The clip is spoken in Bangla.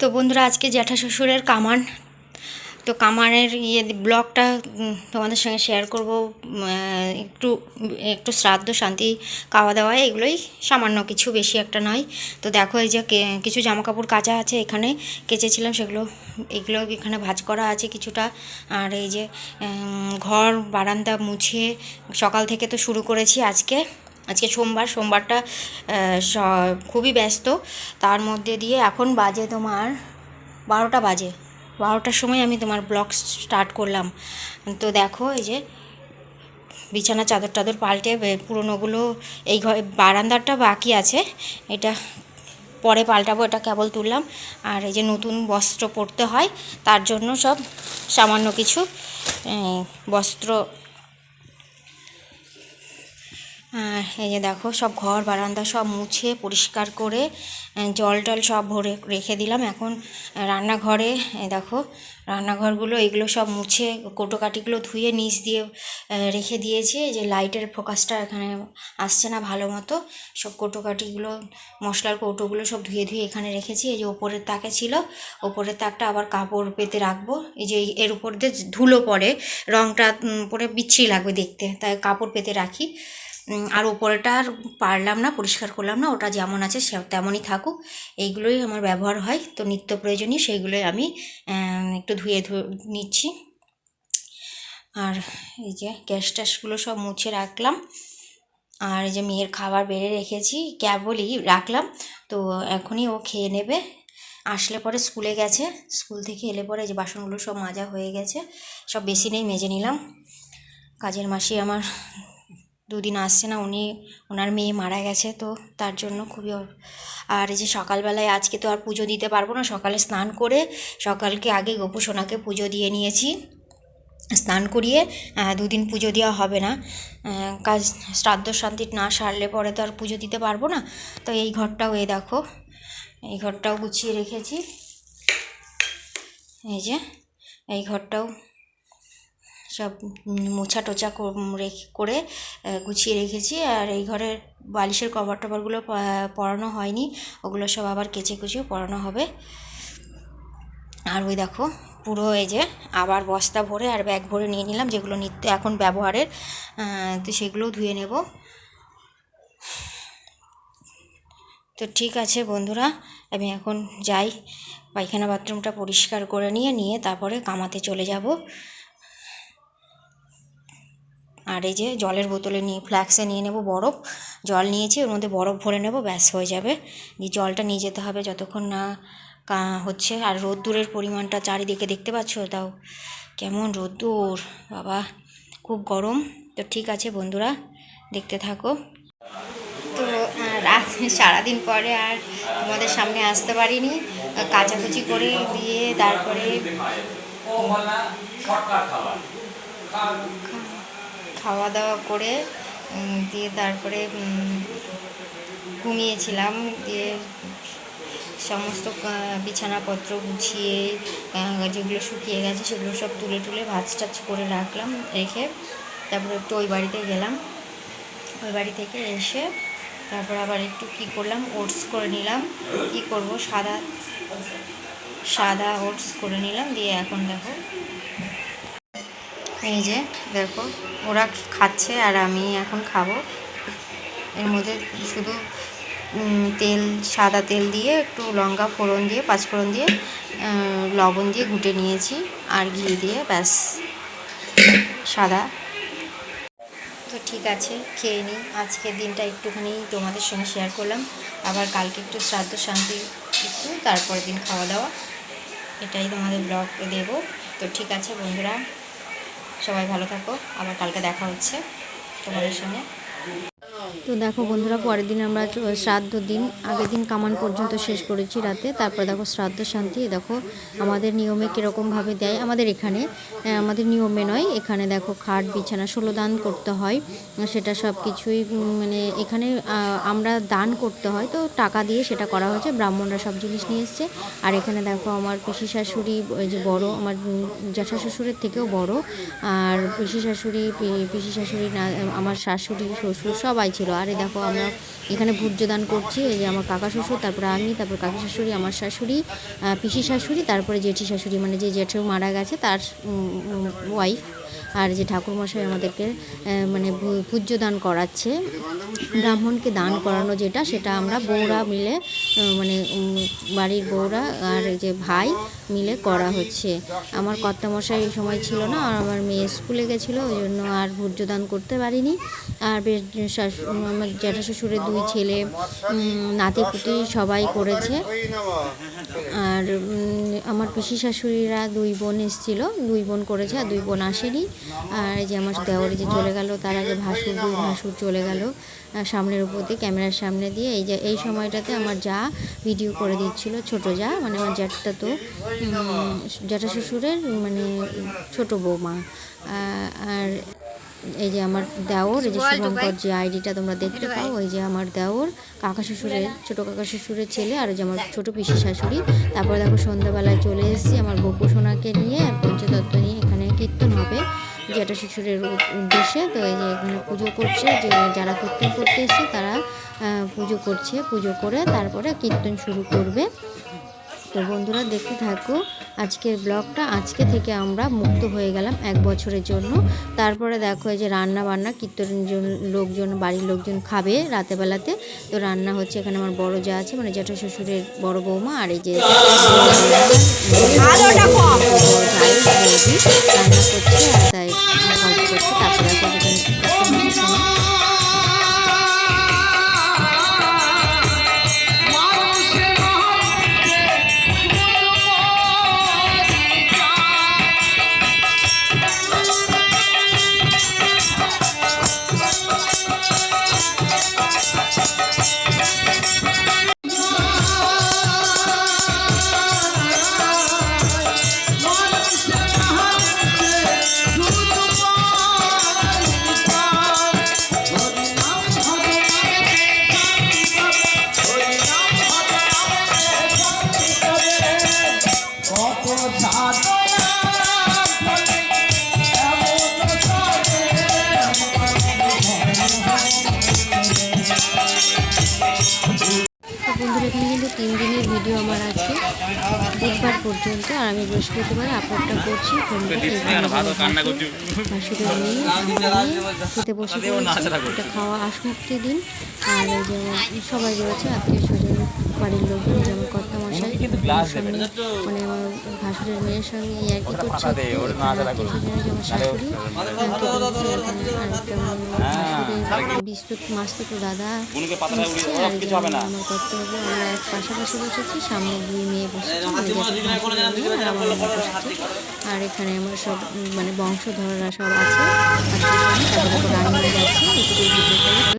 তো বন্ধুরা, আজকে জ্যাঠা শ্বশুরের কামান। তো কামানের ইয়ে ব্লগটা তোমাদের সঙ্গে শেয়ার করব। একটু একটু শ্রাদ্ধ, শান্তি খাওয়া দাওয়া এগুলোই সামান্য কিছু, বেশি একটা নয়। তো দেখো, এই যে কিছু জামা কাপড় কাচা আছে এখানে, কেচেছিলাম সেগুলো, এগুলো এখানে ভাজ করা আছে কিছুটা। আর এই যে ঘর, বারান্দা মুছে, সকাল থেকে তো শুরু করেছি আজকে। আজকে সোমবার, সোমবারটা খুবই ব্যস্ত। তার মধ্যে দিয়ে এখন বাজে তোমার বারোটা বাজে। বারোটার সময় আমি তোমার ব্লগ স্টার্ট করলাম। তো দেখো এই যে বিছানা চাদর টাদর পাল্টে পুরোনোগুলো এই ঘরে বারান্দাটা বাকি আছে। এটা পরে পাল্টাবো, এটা কেবল তুললাম। আর এই যে নতুন বস্ত্র পরতে হয়, তার জন্য সব সামান্য কিছু বস্ত্র এই যে দেখো, সব ঘর, বারান্দা সব মুছে পরিষ্কার করে জল টল সব ভরে রেখে দিলাম। এখন রান্নাঘরে দেখো, রান্নাঘরগুলো এগুলো সব মুছে কোটোকাটিগুলো ধুয়ে, নিচ দিয়ে রেখে দিয়েছি। যে লাইটের ফোকাসটা এখানে আসছে না ভালো মতো। সব কোটোকাটিগুলো মশলার কৌটোগুলো সব ধুয়ে ধুয়ে এখানে রেখেছি। এই যে ওপরের তাকে ছিল, ওপরের তাকটা আবার কাপড় পেতে রাখব। এই যে এর উপর দিয়ে ধুলো পড়ে রঙটা পরে বিচ্ছিরি লাগবে দেখতে, তাই কাপড় পেতে রাখি। আর ওপরেটা আর পারলাম না, পরিষ্কার করলাম না, ওটা যেমন আছে সে তেমনই থাকুক। এইগুলোই আমার ব্যবহার হয়, তো নিত্য প্রয়োজনীয় সেইগুলোই আমি একটু ধুয়ে ধুয়ে নিচ্ছি। আর এই যে গ্যাস ট্যাসগুলো সব মুছে রাখলাম। আর এই যে মেয়ের খাবার বেড়ে রেখেছি, কেবলই রাখলাম, তো এখনই ও খেয়ে নেবে। আসলে পরে স্কুলে গেছে, স্কুল থেকে এলে পরে যে বাসনগুলো সব মাজা হয়ে গেছে, সব বেসিনেই মেজে নিলাম। কাজের মাসি আমার দুদিন আসছে না, উনি, ওনার মেয়ে মারা গেছে, তো তার জন্য খুবই আর এই যে সকালবেলায় আজকে তো আর পুজো দিতে পারব না, সকালে স্নান করে সকালকে আগে গোপু সোনাকে পুজো দিয়ে নিয়েছি। স্নান করিয়ে দুদিন পুজো দেওয়া হবে না। কাজ, শ্রাদ্ধ শান্তি না সারলে পরে তো আর পুজো দিতে পারব না। তো এই ঘরটাও এই দেখো, এই ঘরটাও গুছিয়ে রেখেছি। এই যে, এই ঘরটাও সব মোছা টোচা রেখে, করে গুছিয়ে রেখেছি। আর এই ঘরের বালিশের কভার টভারগুলো পরানো হয়নি। ওগুলো সব আবার কেচে কুচিয়ে পরানো হবে। আর ওই দেখো, পুরো এই যে আবার বস্তা ভরে আর ব্যাগ ভরে নিয়ে নিলাম, যেগুলো নিত্য এখন ব্যবহারের তো সেগুলোও ধুয়ে নেব। তো ঠিক আছে বন্ধুরা, আমি এখন যাই। পায়খানা বাথরুমটা পরিষ্কার করে নিয়ে নিয়ে তারপরে কামাতে চলে যাব। আর এই যে জলের বোতলে নিয়ে ফ্ল্যাক্সে নিয়ে নেব বরফ। জল নিয়েছি ওর মধ্যে বরফ ভরে নেব ব্যাস হয়ে যাবে। দিয়ে জলটা নিয়ে যেতে হবে যতক্ষণ না কা- হচ্ছে। আর রোদ্দুরের পরিমাণটা চারিদিকে দেখতে পাচ্ছ? তাও কেমন রোদ্দুর বাবা খুব গরম। তো ঠিক আছে বন্ধুরা দেখতে থাকো। তো রাত সারাদিন পরে আর তোমাদের সামনে আসতে পারিনি। কাচাকুচি করে দিয়ে তারপরে খাওয়া দাওয়া করে দিয়ে তারপরে ঘুমিয়েছিলাম। দিয়ে সমস্ত বিছানাপত্র গুছিয়ে যেগুলো শুকিয়ে গেছে সেগুলো সব তুলে তুলে ভাজ টাজ করে রাখলাম, রেখে তারপরে একটু ওই বাড়িতে গেলাম। ওই বাড়ি থেকে এসে তারপর আবার একটু কি করলাম, ওটস করে নিলাম। কি করব? সাদা সাদা ওটস করে নিলাম। দিয়ে এখন দেখো এই যে, দেখো, ওরা খাচ্ছে আর আমি এখন খাব। এর মধ্যে শুধু তেল, সাদা তেল দিয়ে, একটু লঙ্কা ফোড়ন দিয়ে, পাঁচফোড়ন দিয়ে লবণ দিয়ে ঘুটে নিয়েছি আর ঘি দিয়ে, ব্যাস। সাদা। তো ঠিক আছে, খেয়ে নিই। আজকের দিনটা একটুখানি তোমাদের সঙ্গে শেয়ার করলাম। আবার কালকে একটু শ্রাদ্ধ শান্তি, একটু তারপরের দিন খাওয়া দাওয়া। এটাই তোমাদের ব্লগ দেবো। তো ঠিক আছে বন্ধুরা। সবাই ভালো থাকো। আবার কালকে দেখা হচ্ছে তোমাদের সঙ্গে। তো দেখো বন্ধুরা, পরের দিন আমরা শ্রাদ্ধ দিন। আগের দিন কামান পর্যন্ত শেষ করেছি রাতে। তারপর দেখো শ্রাদ্ধ শান্তি। দেখো আমাদের নিয়মে কীরকমভাবে দেয় আমাদের এখানে। আমাদের নিয়মে নয়। এখানে দেখো খাট, বিছানা ষোলো দান করতে হয়। সেটা সব কিছুই মানে এখানে আমরা দান করতে হয়। তো টাকা দিয়ে সেটা করা হয়েছে। ব্রাহ্মণরা সব জিনিস নিয়ে এসছে। আর এখানে দেখো আমার পিসি শাশুড়ি, ওই যে বড়, আমার জ্যাঠা শ্বশুরের থেকেও বড়। আর পিসি শাশুড়ি পিসি শাশুড়ি না, আমার শাশুড়ি, শ্বশুর সবাই ছিল আরে দেখো, আমরা এখানে ভূর্য দান করছি, এই যে আমার কাকা শ্বশুর, তারপরে আমি, তারপর কাকি শাশুড়ি, আমার শাশুড়ি পিসি শাশুড়ি, তারপরে জেঠি শাশুড়ি মানে যে জেঠু মারা গেছে, তার ওয়াইফ আর যে ঠাকুরমশাই আমাদেরকে মানে ভূজ্য দান করাচ্ছে ব্রাহ্মণকে দান করানো যেটা সেটা আমরা বউরা মিলে মানে বাড়ির বউরা আর যে ভাই মিলে করা হচ্ছে। আমার কর্তামশাই এই সময় ছিল না আর আমার মেয়ে স্কুলে গেছিল ওই জন্য আর ভূর্য দান করতে পারিনি। আর আমার জ্যাঠা শ্বশুরের দুই ছেলে উম, নাতিপুতি সবাই করেছে। আর আমার পিসি শাশুড়িরা দুই বোন এসেছিল দুই বোন করেছে আর দুই বোন আসেনি। আর এই যে আমার দেওয়ারে যে চলে গেল তার আগে ভাসুর দুই ভাসুর চলে গেল সামনের উপর দিয়ে ক্যামেরার সামনে দিয়ে। এই যে এই সময়টাতে আমার যা ভিডিও করে দিচ্ছিল ছোট যা মানে আমার জ্যাঠটা তো জ্যাঠা শ্বশুরের মানে ছোট বৌমা। আর এই যে আমার দেওর এই যে শুভঙ্কর যে আইডিটা তোমরা দেখতে পাও ওই যে আমার দেওর কাকা শ্বশুরের ছোটো কাকা শ্বশুরের ছেলে আর ওই যে আমার ছোটো পিসি শাশুড়ি। তারপর দেখো সন্ধ্যাবেলায় চলে এসেছি আমার গোপু সোনাকে নিয়ে আর পঞ্চতত্ত্ব নিয়ে এখানে কীর্তন হবে। যেটা শ্বশুরের উদ্দেশ্যে, তো এই যে এখানে পুজো করছে, যে যারা কীর্তন করতে এসছে তারা পুজো করছে, পুজো করে তারপরে কীর্তন শুরু করবে। তো বন্ধুরা দেখতে থাকো আজকের ব্লগটা আজকে থেকে আমরা মুক্ত হয়ে গেলাম এক বছরের জন্য তারপরে দেখো এই যে রান্না বান্না কীর্তনের জন্য লোকজন বাড়ির লোকজন খাবে রাতেবেলাতে তো রান্না হচ্ছে এখানে আমার বড় যা আছে মানে জ্যাঠা শ্বশুরের বড় বৌমা আর এই যে রান্না করছে তাই করছে তারপরে বন্ধুরা এখানে কিন্তু তিন দিনের ভিডিও আমার আছে বুধবার পর্যন্ত আর আমি বৃহস্পতিবার আপলোডটা করছি খেতে বসে এটা খাওয়া আসমুক্তি দিন। আর যে সবাই রয়েছে আত্মীয় স্বজন বাড়ির লোকজন যেমন কর্তা মশাই সঙ্গে মানে আমার ভাসুরের মেয়ের সঙ্গে কি করছে আমার বিস্তুত মাস্তুত দাদা আর এই যে আমার আমরা এক পাশাপাশি বসেছি সামনে দুই মেয়ে বসেছে আর আমার আর এখানে আমার সব মানে বংশধররা সব আছে আত্মীয়